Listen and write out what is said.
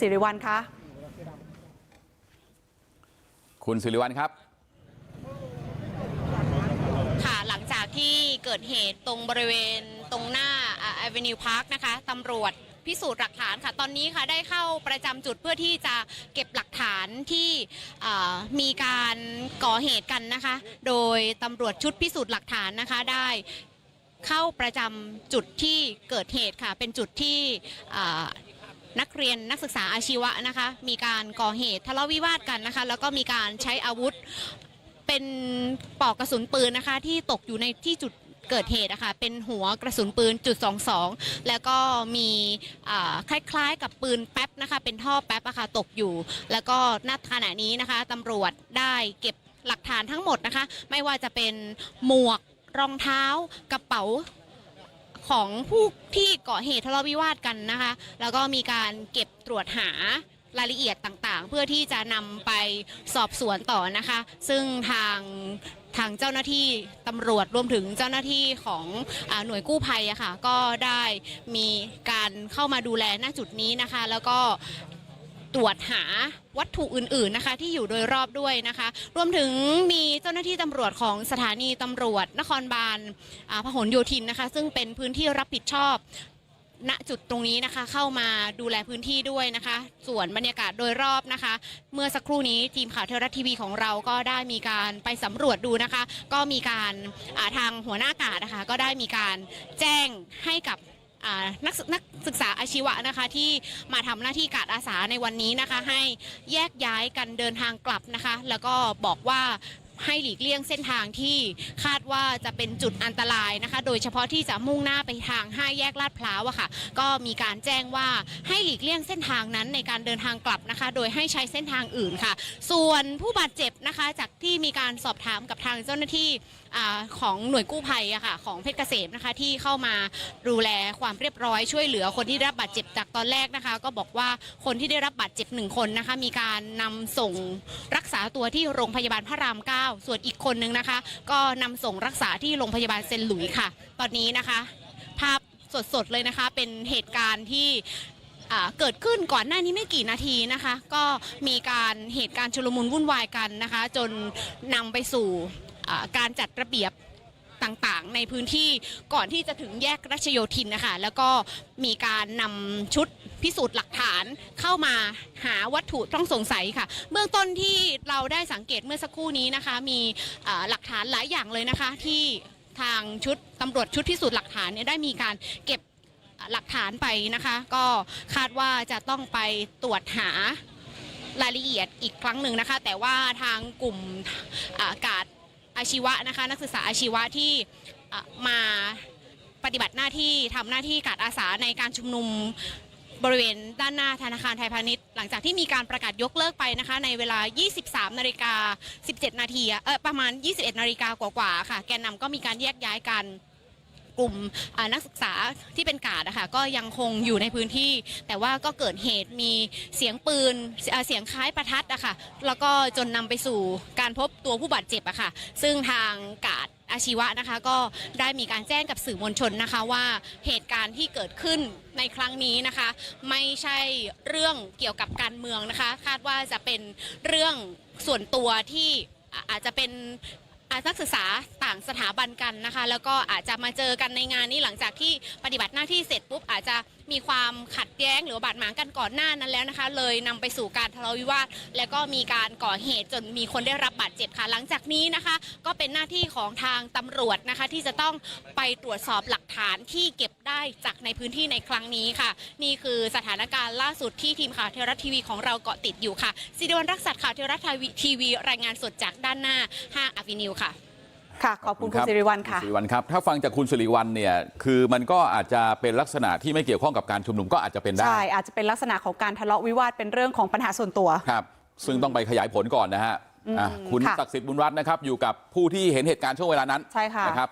สิริวัลคะคุณสิริวัลครับค่ะหลังจากที่เกิดเหตุตรงบริเวณตรงหน้าแอเวนิวพาร์คนะคะตำรวจพิสูจน์หลักฐานค่ะ ตอนนี้ค่ะได้เข้าประจำจุดเพื่อที่จะเก็บหลักฐานที่อ่ามีการก่อเหตุกันนะคะ โดยตำรวจชุดพิสูจน์หลักฐานนะคะได้เข้าประจำจุดที่เกิดเหตุค่ะ เป็นจุดที่อ่า นักเรียนนักศึกษาอาชีวะนะคะ มีการก่อเหตุทะเลาะวิวาทกันนะคะ แล้วก็มีการใช้อาวุธเป็นปอกกระสุนปืนนะคะ ที่ตกอยู่ในที่จุดเกิดเหตุนะคะเป็นหัวกระสุนปืนจุด22 แล้วก็มีคล้ายๆ กับปืนแป๊บนะคะ เป็นท่อแป๊บอะค่ะตกอยู่ แล้วก็ณขณะนี้นะคะตำรวจได้เก็บหลักฐานทั้งหมดนะคะ ไม่ว่าจะเป็นหมวกรองเท้ากระเป๋า ของผู้ที่ก่อเหตุทะเลาะวิวาทกันนะคะ แล้วก็มีการเก็บตรวจหารายละเอียดต่างๆ เพื่อที่จะนำไปสอบสวนต่อนะคะ ซึ่งทางทางเจ้าหน้าที่ตำรวจรวมถึงเจ้าหน้าที่ของอหน่วยกู้ภัยอะค่ะก็ได้มีการเข้ามาดูแลณจุดนี้นะคะ แล้วก็ ตรวจหาวัตถุอื่นๆนะคะที่อยู่โดยรอบด้วยนะคะ รวมถึงมีเจ้าหน้าที่ตำรวจของสถานีตำรวจนครบาลอ่าพหลโยธินนะคะ ซึ่งเป็นพื้นที่รับผิดชอบณจุดตรงนี้นะคะเข้ามาดูแลพื้นที่ด้วยนะคะ ส่วนบรรยากาศโดยรอบนะคะ เมื่อสักครู่นี้ทีมข่าวเทวรัฐทีวีของเราก็ได้มีการไปสำรวจดูนะคะ ก็มีการอ่าทางหัวหน้ากาดนะคะ ก็ได้มีการแจ้งให้กับ นักศึกนักศึกษาอาชีวะนะคะที่มาทำหน้าที่การอาสาในวันนี้นะคะ ให้แยกย้ายกันเดินทางกลับนะคะ แล้วก็บอกว่า ให้หลีกเลี่ยงเส้นทางที่คาดว่าจะเป็นจุดอันตรายนะคะ โดยเฉพาะที่จะมุ่งหน้าไปทางห้าแยกลาดพร้าวอะค่ะ ก็มีการแจ้งว่าให้หลีกเลี่ยงเส้นทางนั้นในการเดินทางกลับนะคะ โดยให้ใช้เส้นทางอื่นค่ะ ส่วนผู้บาดเจ็บนะคะ จากที่มีการสอบถามกับทางเจ้าหน้าที่ของหน่วยกู้ภัยอะค่ะของเพชรเกษมนะคะที่เข้ามาดูแลความเรียบร้อยช่วยเหลือคนที่ได้รับบาดเจ็บจากตอนแรกนะคะ ก็บอกว่าคนที่ได้รับบาดเจ็บหนึ่งคนนะคะมีการนำส่งรักษาตัวที่โรงพยาบาลพระราม9 ส่วนอีกคนนึงนะคะ ก็นำส่งรักษาที่โรงพยาบาลเซนหลุยค่ะ ตอนนี้นะคะ ภาพสดๆเลยนะคะ เป็นเหตุการณ์ที่เกิดขึ้นก่อนหน้านี้ไม่กี่นาทีนะคะ ก็มีการเหตุการณ์ชุลมุนวุ่นวายกันนะคะ จนนำไปสู่การจัดระเบียบ ต่างๆ ในพื้นที่ก่อนที่จะถึงแยกรัชโยธินนะคะแล้วก็มีการนำชุดพิสูจน์หลักฐานเข้ามาหาวัตถุต้องสงสัยค่ะ เบื้องต้นที่เราได้สังเกตเมื่อสักครู่นี้นะคะ มีหลักฐานหลายอย่างเลยนะคะ ที่ทางชุดตำรวจชุดพิสูจน์หลักฐานเนี่ยได้มีการเก็บหลักฐานไปนะคะ ก็คาดว่าจะต้องไปตรวจหารายละเอียดอีกครั้งหนึ่งนะคะ แต่ว่าทางกลุ่มอากาด อาชีวะนะคะ นักศึกษาอาชีวะที่มาปฏิบัติหน้าที่ทำหน้าที่กาดอาสาในการชุมนุมบริเวณด้านหน้าธนาคารไทยพาณิชย์ หลังจากที่มีการประกาศยกเลิกไปนะคะ ในเวลา 23 นาฬิกา 17 นาทีเออประมาณ 21 นาฬิกากว่าๆค่ะ แกนนำก็มีการแยกย้ายกัน กลุ่มนักศึกษาที่เป็นกาดนะคะก็ยังคงอยู่ในพื้นที่ แต่ว่าก็เกิดเหตุมีเสียงปืนเสียงคล้ายประทัดอะค่ะแล้วก็จนนำไปสู่การพบตัวผู้บาดเจ็บอะค่ะ ซึ่งทางกาดอาชีวะนะคะก็ได้มีการแจ้งกับสื่อมวลชนนะคะว่าเหตุการณ์ที่เกิดขึ้นในครั้งนี้นะคะ ไม่ใช่เรื่องเกี่ยวกับการเมืองนะคะ คาดว่าจะเป็นเรื่องส่วนตัวที่อาจจะเป็น นักศึกษาต่างสถาบันกันนะคะ แล้วก็อาจจะมาเจอกันในงานนี้หลังจากที่ปฏิบัติหน้าที่เสร็จปุ๊บอาจจะมีความขัดแย้งหรือบาดหมางกันก่อนหน้านั้นแล้วนะคะ เลยนำไปสู่การทะเลาะวิวาทและก็มีการก่อเหตุจนมีคนได้รับบาดเจ็บค่ะ หลังจากนี้นะคะ ก็เป็นหน้าที่ของทางตำรวจนะคะที่จะต้องไปตรวจสอบหลักฐานที่เก็บ ได้จากในพื้นที่ในครั้งนี้ค่ะ นี่คือสถานการณ์ล่าสุดที่ทีมข่าวเทวรัฐทีวีของเราเกาะติดอยู่ค่ะสิริวัณรักษัตริย์ข่าวเทวรัฐทีวี รายงานสดจากด้านหน้าห้างอวินิวค่ะค่ะขอบคุณคุณสิริวัลค่ะณสิริวัลครับถ้าฟังจากคุณสิริวัลเนี่ยคือมันก็อาจจะเป็นลักษณะที่ไม่เกี่ยวข้องกับการชุมนุมก็อาจจะเป็นได้ใช่อาจจะเป็นลักษณะของการทะเลาะวิวาทเป็นเรื่องของปัญหาส่วนตัวครับ ซึ่งต้องไปขยายผลก่อนนะฮะอะคุณค่ะศักดิ์สิทธิ์บุญรัตน์นะครับอยู่กับผู้ที่เห็นเหตุการณ์ช่วงเวลานั้นใช่ค่ะนะครับ